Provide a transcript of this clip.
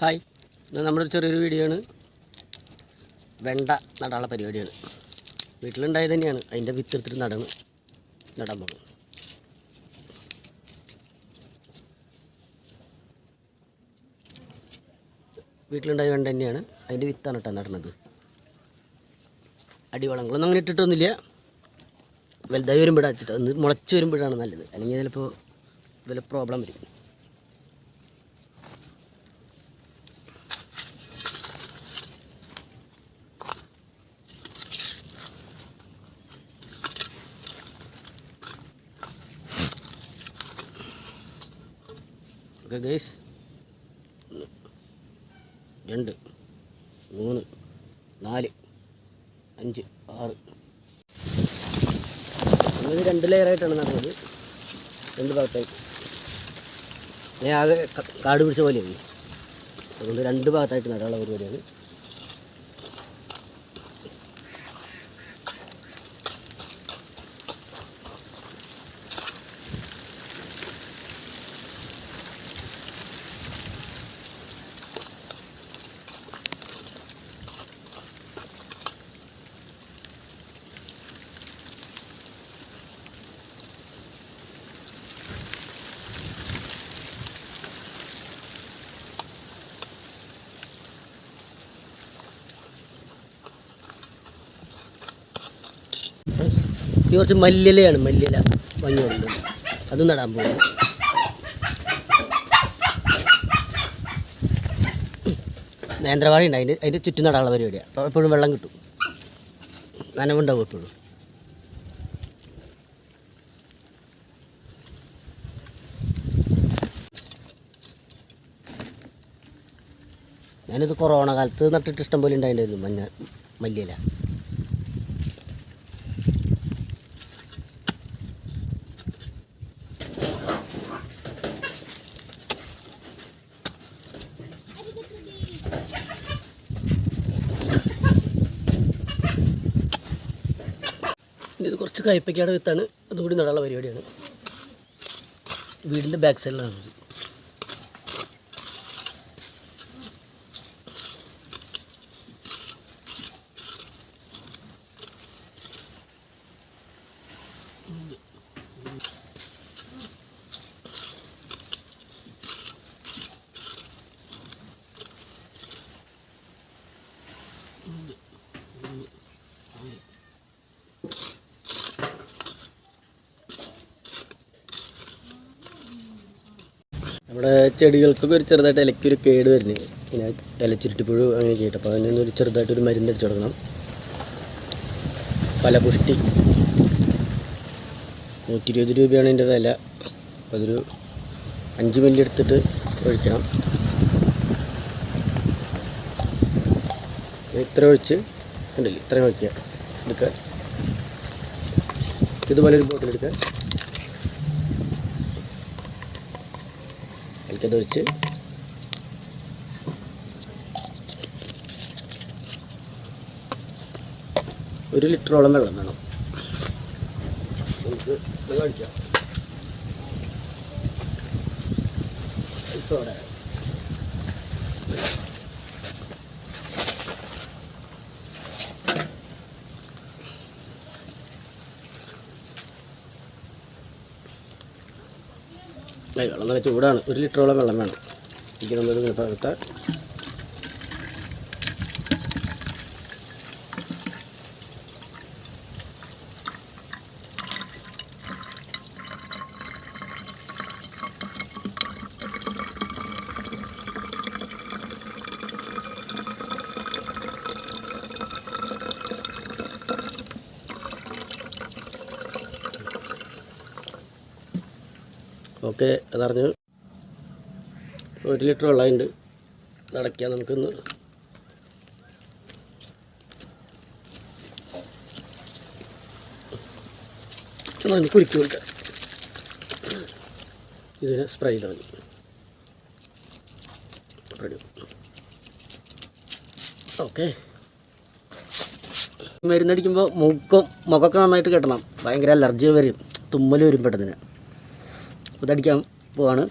Hi. ഇത് നമ്മുടെ ചെറിയൊരു വീഡിയോ ആണ്. വെണ്ട നടാനുള്ള പരിപാടിയാണ്. വീട്ടിലുണ്ടായത് തന്നെയാണ്. അതിന്റെ വിത്തെടുത്തിട്ട് നടന്ന് നടാൻ പോകും വീട്ടിലുണ്ടായ വെണ്ട തന്നെയാണ്. അതിന്റെ വിത്താണ് കേട്ടോ നടണത് അടിവളങ്ങളൊന്നും അങ്ങനെ ഇട്ടിട്ടൊന്നുമില്ല. വലുതായി വരുമ്പോഴാണ് വെച്ചിട്ട് ഒന്ന് മുളച്ച് വരുമ്പോഴാണ് നല്ലത്. അല്ലെങ്കിൽ ചിലപ്പോൾ വല്ല പ്രോബ്ലം വരും. ഓക്കെ ഗൈസ് രണ്ട് മൂന്ന് നാല് അഞ്ച് ആറ്. നമ്മളിത് രണ്ട് ലെയറായിട്ടാണ് നടന്നത്. രണ്ട് ഭാഗത്തായി. ഞാൻ ആകെ കാട് പിടിച്ച പോലെയാണ് അതുകൊണ്ട് രണ്ട് ഭാഗത്തായിട്ട് നടാനുള്ള പരിപാടിയാണ്. ഇത് കുറച്ച് മല്ലിലയാണ് മല്ലില. ഭംഗി വന്നത് അത് നടാൻ പോകും നേന്ത്രവാഴ ഉണ്ട്. അതിന്റെ അതിന്റെ ചുറ്റും നടാനുള്ള പരിപാടിയാണ് അപ്പോൾ എപ്പോഴും വെള്ളം കിട്ടും. നനവുണ്ടാവും എപ്പോഴും. ഞാനിത് കൊറോണ കാലത്ത് നട്ടിട്ട് ഇഷ്ടം പോലെ ഉണ്ടായിട്ടുണ്ടായിരുന്നു മഞ്ഞ മല്ലിയില. ഇത് കുറച്ച് കയ്പ്പയ്ക്കാട് വിത്താണ് അതുകൂടി നടാനുള്ള പരിപാടിയാണ് വീടിന്റെ ബാക്ക് സൈഡിലാണ് ഇത്. നമ്മുടെ ചെടികൾക്കൊക്കെ ഒരു ചെറുതായിട്ട് ഇലയ്ക്കൊരു കേട് വരുന്നത് പിന്നെ ഇലച്ചിരുട്ടിപ്പുഴു അങ്ങനെ കേട്ടു അപ്പോൾ അതിനൊന്ന് ഒരു ചെറുതായിട്ടൊരു മരുന്ന് അടിച്ചു കൊടുക്കണം. ഫലപുഷ്ടി. നൂറ്റി ഇരുപത് രൂപയാണ് അതിന്റെ വില. അപ്പോൾ അതൊരു അഞ്ച് മില്ലി എടുത്തിട്ട് ഒഴിക്കണം. ഇത്ര ഒഴിച്ച് കണ്ടില്ല? ഇത്രയും ഒഴിക്കുക. എടുക്കുക. ഇതുപോലെ ഒരു ബോട്ടിൽ ഒഴിച്ച് ഒരു ലിറ്ററോളം വെള്ളം വേണം. നമുക്ക് അടിക്കാം. വെള്ളം നല്ല ചൂടാണ്. ഒരു ലിറ്ററോളം വെള്ളം വേണം. എനിക്ക് നമ്മൾ പകർത്താൽ ഓക്കെ അതറിഞ്ഞ്. ഒരു ലിറ്റർ വെള്ളമുണ്ട് നടക്കാം നമുക്കിന്ന് നമുക്ക് കുലുക്കി വിട്ടാൽ ഇതിന് സ്പ്രേ ചെയ്താൽ മതി. ഓക്കെ. മരുന്നടിക്കുമ്പോൾ മുഖം മുഖമൊക്കെ നന്നായിട്ട് കെട്ടണം. ഭയങ്കര അലർജി വരും. തുമ്മൽ വരും പെട്ടെന്ന്. ഇതടിക്കാൻ പോവാണ്.